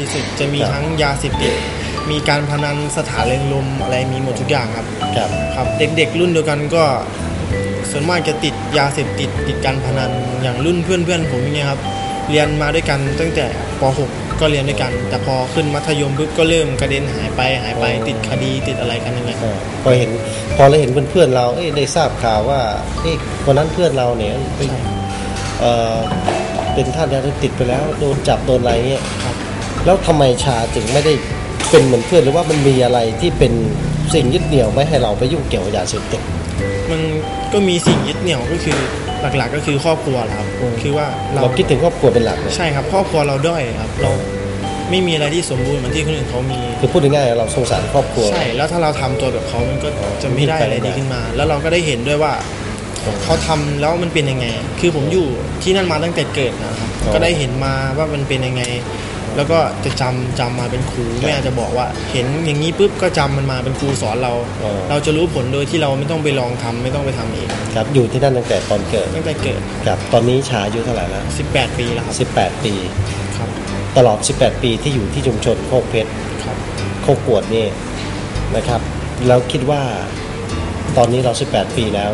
ที่สุดจะมีครับทั้งยาเสพติดมีการพนันสถานเริงรมย์อะไรมีหมดทุกอย่างครับครับครับเด็กๆรุ่นเดียวกันก็ส่วนมากจะติดยาเสพติดติดการพนันอย่างรุ่นเพื่อนๆผมอย่างเงี้ยครับเรียนมาด้วยกันตั้งแต่ป .6 ก็เรียนด้วยกัน แต่พอขึ้นมัธยมปุ๊บก็เริ่มกระเด็นหายไปหายไปติดคดีติดอะไรกันอย่างเงี้ยเออพอเห็นพอเราเห็นเพื่อนๆเราเอ้ยได้ทราบข่าวว่าเอ้ยคนนั้นเพื่อนเราเนี่ยไปใช่เอ่อเป็นท่านยาเสพติดไปแล้วโดนจับโดนอะไรเงี้ยครับ แล้วทำไมชาจึงไม่ได้เป็นเหมือนเพื่อนหรือว่ามันมีอะไรที่เป็นสิ่งยึดเหนี่ยวไม่ให้เราไปยุ่งเกี่ยวกับยาเสพติดมันก็มีสิ่งยึดเหนี่ยวก็คือหลักๆก็คือครอบครัวแหละครับอืมคือว่าเราเราคิดถึงครอบครัวเป็นหลักเลยใช่ครับครอบครัวเราด้อยครับเราไม่มีอะไรที่สมบูรณ์เหมือนที่คนอื่นเขามีคือพูดง่ายๆเราสงสารครอบครัวใช่แล้วถ้าเราทำตัวแบบเขามันก็อ๋อจะไม่ได้อะไรดีขึ้นมา แล้วเราก็ได้เห็นด้วยว่าเขาทำแล้วมันเป็นยังไง คือผมอยู่ที่นั่นมาตั้งแต่เกิดนะครับอ๋อก็ได้เห็นมาว่ามันเป็นยังไง แล้วก็จะจำจำมาเป็นครูแม่จะบอกว่า เห็นอย่างนี้ปุ๊บก็จำมันมาเป็นครูสอนเราอ๋อเราจะรู้ผลโดยที่เราไม่ต้องไปลองทำไม่ต้องไปทำเองครับอยู่ที่นั่นตั้งแต่ตอนเกิดตั้งแต่เกิดครับตอนนี้ชาอายุเท่าไหร่แล้ว18 ปีแล้วครับ18 ปีครับตลอด 18 ปีที่อยู่ที่ชุมชนโคกเพชรครับโคกกวดนี่นะครับแล้วคิดว่าตอนนี้เรา 18 ปีแล้ว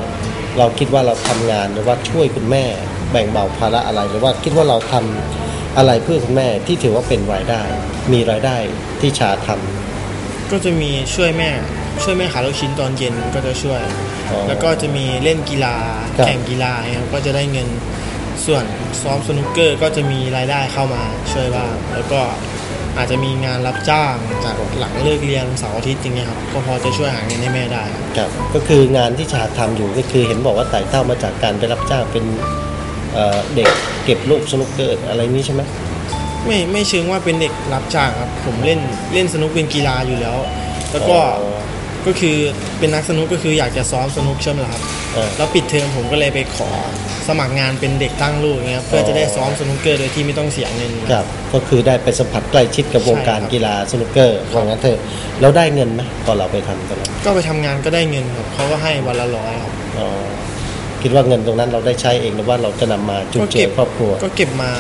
เราคิดว่าเราทำงานหรือว่าช่วยคุณแม่แบ่งเบาภาระอะไรหรือว่าคิดว่าเราทำ อะไรเพื่อคุณแม่ที่ถือว่าเป็นรายได้ มีรายได้ที่ชาทำก็จะมีช่วยแม่ ช่วยแม่ขายลูกชิ้นตอนเย็นก็จะช่วยอ๋อแล้วก็จะมีเล่นกีฬาครับแข่งกีฬาเนี่ยครับก็จะได้เงินส่วนซ้อมสนุกเกอร์ก็จะมีรายได้เข้ามาช่วยบ้างแล้วก็อาจจะมีงานรับจ้างจากหลังเลิกเรียนเสาร์อาทิตย์อย่างเงี้ยครับก็พอจะช่วยหาเงินให้แม่ได้ครับครับก็คืองานที่ชาทำอยู่ก็คือเห็นบอกว่าไต่เต้ามาจากการไปรับจ้างเป็นเอ่อเด็ก เก็บลูกสนุกเกอร์อะไรนี้ใช่ไหมไม่ไม่เชิงว่าเป็นเด็กรับจ้างครับ ผมเล่นเล่นสนุกเป็นกีฬาอยู่แล้ว แล้วก็อ๋อก็คือเป็นนักสนุกก็คืออยากจะซ้อมสนุกใช่ไหมล่ะครับเออแล้วปิดเทอมผมก็เลยไปขอสมัครงานเป็นเด็กตั้งลูกอย่างเงี้ยครับเพื่อจะได้ซ้อมสนุกเกอร์โดยที่ไม่ต้องเสียเงินครับก็คือได้ไปสัมผัสใกล้ชิดกับวงการใช่ครับกีฬาสนุกเกอร์ว่างั้นเถอะแล้วได้เงินไหมตอนเราไปทำตอนนั้นก็ไปทำงานก็ได้เงินครับเขาก็ให้วันละร้อยครับอ๋อ คิดว่าเงินตรงนั้นเราได้ใช้เองหรือว่าเราจะนำมาจุนเจือครอบครัว ก็เก็บมา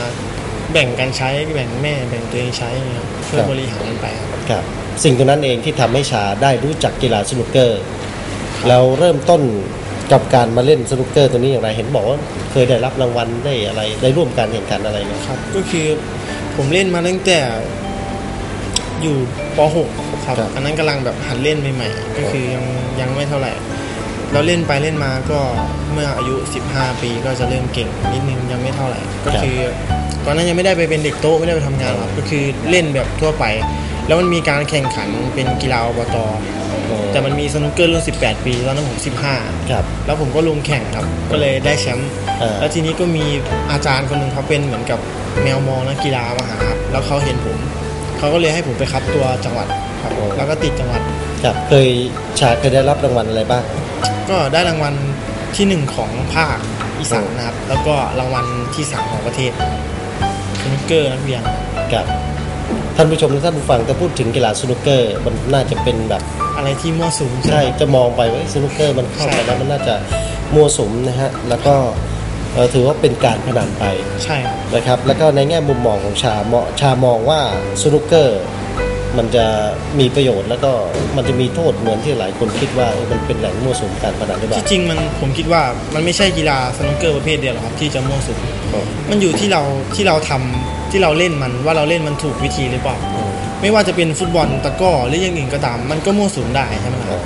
แบ่งกันใช้แบ่งแม่แบ่งตัวเองใช้อย่างเงี้ยครับช่วยครับบริหารกันไปครับครับสิ่งตรงนั้นเองที่ทำให้ชาได้รู้จักกีฬาสนุกเกอร์แล้วเริ่มต้นกับการมาเล่นสนุกเกอร์ตัวนี้อย่างไรเห็นบอกว่าเคยได้รับรางวัลได้อะไรได้ร่วมการแข่งขันอะไรนะครับ ก็คือผมเล่นมาตั้งแต่อยู่ป .6 ครับครับอันนั้นกำลังแบบหัดเล่นใหม่ๆ ก็คือยังยังไม่เท่าไหร่ เราเล่นไปเล่นมาก็เมื่ออายุ 15 ปีก็จะเริ่มเก่งนิดนึงยังไม่เท่าไหร่ ก็คือตอนนั้นยังไม่ได้ไปเป็นเด็กโต๊ะไม่ได้ไปทำงานหรอกก็คือเล่นแบบทั่วไป แล้วมันมีการแข่งขันเป็นกีฬาอบตแต่มันมีสนุกเกอร์รุ่น 18 ปีตอนนั้นผม 15 ครับ แล้วผมก็ลงแข่งครับ ก็เลยได้แชมป์เออแล้วทีนี้ก็มีอาจารย์คนหนึ่งเขาเป็นเหมือนกับแมวมองนักกีฬามาหาครับ แล้วเขาเห็นผม เขาก็เลยให้ผมไปคัดตัวจังหวัดครับ แล้วก็ติดจังหวัด ครับ เคยชาเคยได้รับรางวัลอะไรบ้าง ก็ได้รางวัลที่หนึ่งของภาคอีสานนะครับ แล้วก็รางวัลที่สามของประเทศสนุกเกอร์นักเรียนครับท่านผู้ชมและท่านผู้ฟังถ้าพูดถึงกีฬาสนุกเกอร์มันน่าจะเป็นแบบอะไรที่มั่วสุมใช่ไหมจะมองไปว่าเอ้ยสนุกเกอร์มันเข้าไปใช่แล้วมันน่าจะมั่วสุมนะฮะแล้วก็เอ่อถือว่าเป็นการพนันไปใช่ครับนะครับ แล้วก็ในแง่มุมมองของชาเมาะชามองว่าสนุกเกอร์ มันจะมีประโยชน์แล้วก็มันจะมีโทษเหมือนที่หลายคนคิดว่าเออมันเป็นแหล่งมั่วสุมการพนันหรือเปที่ล่าจริงมันผมคิดว่ามันไม่ใช่กีฬาสนุกเกอร์ประเภทเดียวหรอกครับที่จะมั่วสุมอ๋อมันมันอยู่ที่เราที่เราทำที่เราเล่นมันว่าเราเล่นมันถูกวิธีหรือเปล่าอืมไม่ว่าจะเป็นฟุตบอลตะกร้อหรืออย่างอื่นก็ตาม มันก็มั่วสุมได้ใช่ไหมคอ๋รัอบ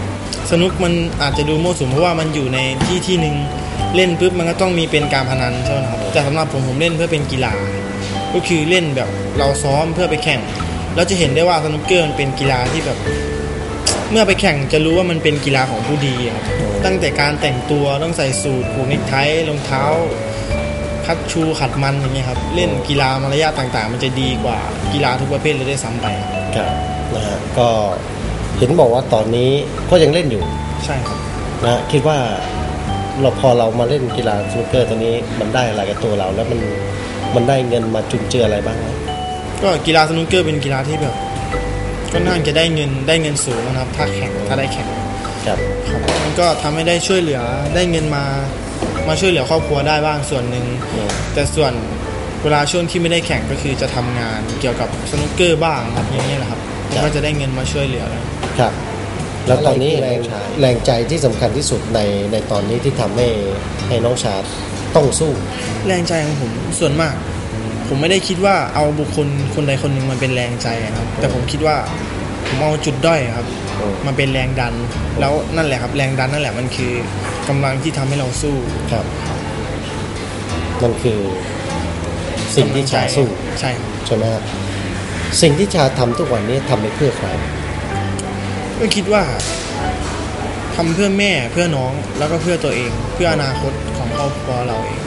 สนุกมันอาจจะดูมั่วสุมเพราะว่ามันอยู่ในที่ที่หนึ่งเล่นปุ๊บมันก็ต้องมีเป็นการพนันใช่ไหมครับแต่สำหรับผมผมเล่นเพื่อเป็นกีฬา ก็คือเล่นแบบเราซ้อมเพื่อไปแข่ง แล้วจะเห็นได้ว่าสนุกเกอร์มันเป็นกีฬาที่แบบ เมื่อไปแข่งจะรู้ว่ามันเป็นกีฬาของผู้ดีครับตั้งแต่การแต่งตัวต้องใส่สูทผูกเนคไทรองเท้าคัดชูขัดมันอย่างเงี้ยครับ เล่นกีฬามารยาทต่างๆ มันจะดีกว่ากีฬาทุกประเภทเลยได้วยซ้ำไปครับครับนะฮะก็เห็นบอกว่าตอนนี้ก็ยังเล่นอยู่ใช่ครับนะฮะคิดว่าเราพอเรามาเล่นกีฬาสนุกเกอร์ตัวนี้มันได้อะไรกับตัวเรา แล้วมันมันได้เงินมาจุนเจืออะไรบ้างไหม ก็กีฬาสนุกเกอร์เป็นกีฬาที่แบบ ก็น่าจะได้เงินได้เงินสูงนะครับ ถ้าแข่งถ้าได้แข่งครับครับมันก็ทำให้ได้ช่วยเหลือได้เงินมามาช่วยเหลือครอบครัวได้บ้างส่วนหนึ่งอืมแต่ส่วนเวลาช่วงที่ไม่ได้แข่งก็คือจะทำงานเกี่ยวกับสนุกเกอร์บ้างครับอย่างเงี้ยแหละครับแล้วก็จะได้เงินมาช่วยเหลือแล้วครับ แล้วตอนนี้อะไรแรคืองแรงแรงใจที่สำคัญที่สุดในในตอนนี้ที่ทำให้ให้น้องชาต้องสู้ แรงใจของผมส่วนมาก ผมไม่ได้คิดว่าเอาบุคคลคนใดคนหนึ่งมันเป็นแรงใจครับ แต่ผมคิดว่าผมเอาจุดด้อยครับอืมมันเป็นแรงดัน แล้วนั่นแหละครับ แรงดันนั่นแหละมันคือกำลังที่ทำให้เราสู้ครับ มันคือสิ่งที่ชาสู้ใช่ครับใช่ไหมครับสิ่งที่ชาทำทุกวันนี้ทำไปเพื่อใครก็คิดว่าทำเพื่อแม่เพื่อน้องแล้วก็เพื่อตัวเอง เพื่ออนาคตของครอบครัวเราเอง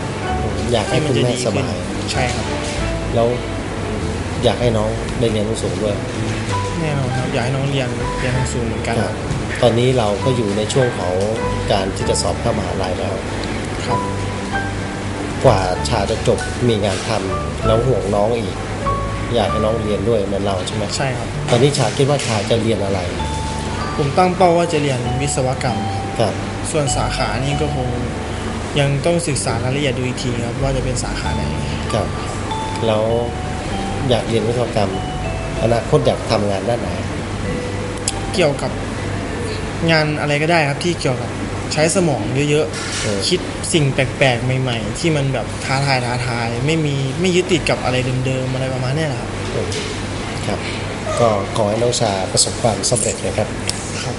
อยากให้ที่มัคุณจะแม่ดีสขึ้นบายใช่ครับ แล้วอยากให้น้องได้เรียนสูงๆด้วยแน่นอนครับอยากให้น้องเรียนเรียนสูงเหมือนกันครับตอนนี้เราก็อยู่ในช่วงของการที่จะสอบเข้ามหาลัยแล้วครับ กว่าชาจะจบมีงานทำแล้วห่วงน้องอีก อยากให้น้องเรียนด้วยเหมือนเราใช่ไหมใช่ครับ ตอนนี้ชาคิดว่าชาจะเรียนอะไร ผมตั้งเป้าว่าจะเรียนวิศวกรรมครับครับส่วนสาขานี้ก็คงยังต้องศึกษารายละเอียดดูอีกทีครับว่าจะเป็นสาขาไหนครับ แล้วอยากเรียนวิศวกรรม อนาคตอยากทำงานด้านไหน เกี่ยวกับงานอะไรก็ได้ครับที่เกี่ยวกับใช้สมองเยอะเออ ๆ คิดสิ่งแปลกๆ ใหม่ ๆ ที่มันแบบท้าทายท้าทาย ไม่มีไม่ยึดติดกับอะไรเดิมๆอะไรประมาณเนี้ยแหละครับครับ ก็ขอให้น้องชาประสบความสำเร็จนะครับครับ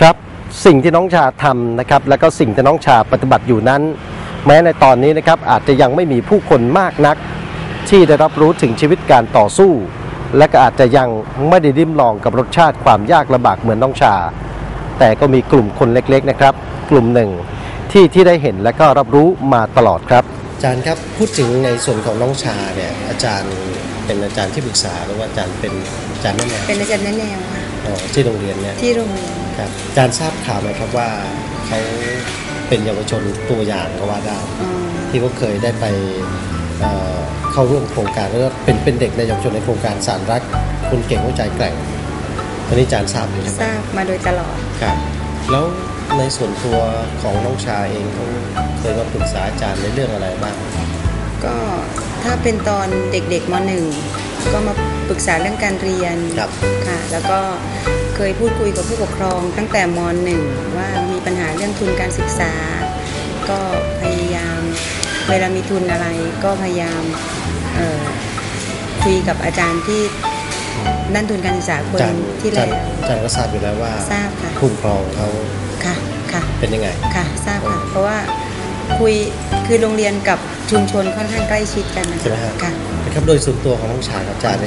ครับสิ่งที่น้องชาทำนะครับ แล้วก็สิ่งที่น้องชาปฏิบัติอยู่นั้น แม้ในตอนนี้นะครับอาจจะยังไม่มีผู้คนมากนัก ที่ได้รับรู้ถึงชีวิตการต่อสู้ และก็อาจจะยังไม่ได้ดิ้มลองกับรสชาติความยากลำบากเหมือนน้องชา แต่ก็มีกลุ่มคนเล็กๆนะครับ กลุ่มหนึ่งที่ที่ได้เห็นและก็รับรู้มาตลอดครับอาจารย์ครับพูดถึงในส่วนของน้องชาเนี่ยอาจารย์เป็นอาจารย์ที่ปรึกษาหรือว่าอาจารย์เป็นอาจารย์แนะแนวเป็นอาจารย์แนะแนวค่ะอ๋อที่โรงเรียนเนี่ยที่โรงเรียนครับอาจารย์ทราบข่าวไหมครับว่าเขา เป็นเยาวชนตัวอย่างก็ว่าได้อ๋อที่เขาเคยได้ไปเอ่อเข้าร่วมโครงการแล้วก็เป็นเป็นเด็กในเยาวชนในโครงการสารรักคนเก่งหัวใจแกร่งตอนนี้อาจารย์ทราบอยู่ใช่ไหมทราบมาโดยตลอดครับแล้วในส่วนตัวของน้องชาเองเขาเคยมาปรึกษาอาจารย์ในเรื่องอะไรบ้างก็ถ้าเป็นตอนเด็กๆมหนึ่ง ก็มาปรึกษาเรื่องการเรียนครับค่ะ แล้วก็เคยพูดคุยกับผู้ปกครองตั้งแต่มหนึ่งว่ามีปัญหาเรื่องทุนการศึกษา ก็พยายามเวลามีทุนอะไรก็พยายามเอ่อคุยกับอาจารย์ที่ด้านทุนการศึกษาคนอาจารย์ที่อาจาแล้รย์วอาจารย์ก็ทราบอยู่แล้วว่าทราบค่ะผู้ปกครองเขาค่ะค่ะเป็นยังไงค่ะทราบค่ะเพราะว่าคุยคือโรงเรียนกับชุมชนค่อนข้างใกล้ชิดกันนะใช่ไหมฮะค่ะนะ ครับโดยส่วนตัวของน้องชากับจ่ารย์เ